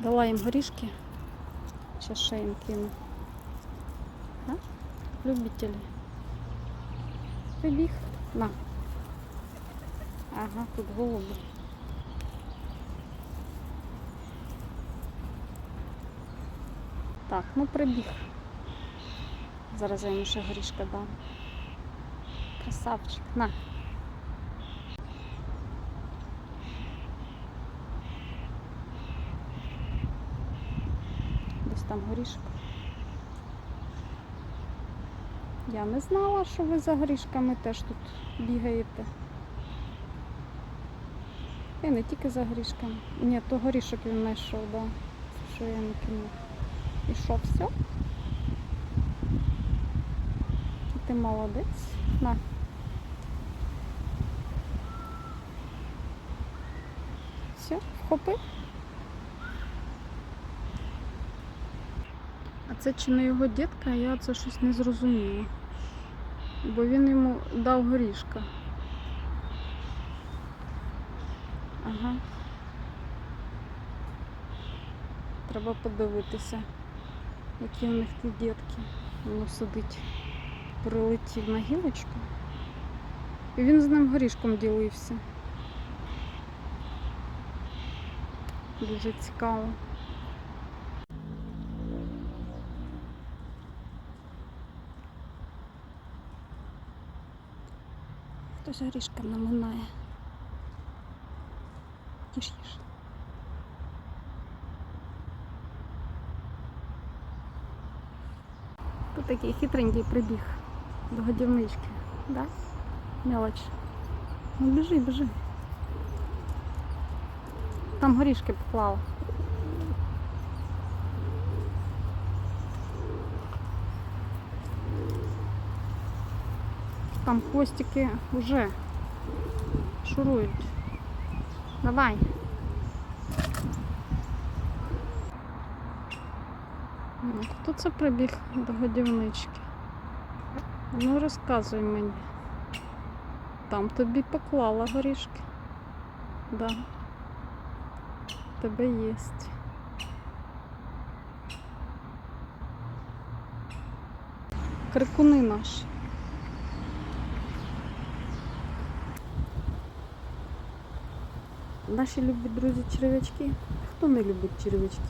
Дала їм горішки. Ще ще їм кину. А? Любителі. Прибіг. На. Ага, тут голуби. Так, ну прибіг. Зараз я йому ще горішка дам. Красавчик. На. Там горішок. Я не знала, що ви за горішками теж тут бігаєте. І не тільки за горішками. Ні, то горішок він знайшов, да. Що я не кинув. І що, все? Ти молодець. На. Все, вхопив. Це чи не його дітка, я це щось не зрозуміла. Бо він йому дав горішка. Ага. Треба подивитися, які у них тут дітки. Воно сидить, прилетів на гілочку. І він з ним горішком ділився. Дуже цікаво. Хтось горішком наминає. Їж, їж. Тут такий хитренький прибіг до годівнички. Да? Мелоч. Ну біжи, біжи. Там горішки поклав. Там хвостики вже шурують. Давай. Хто це прибіг до годівнички? Ну розказуй мені. Там тобі поклала горішки. Да. Тебе єсть. Крикуни наші. Наші любі друзі черв'ячки. Хто не любить черв'ячки?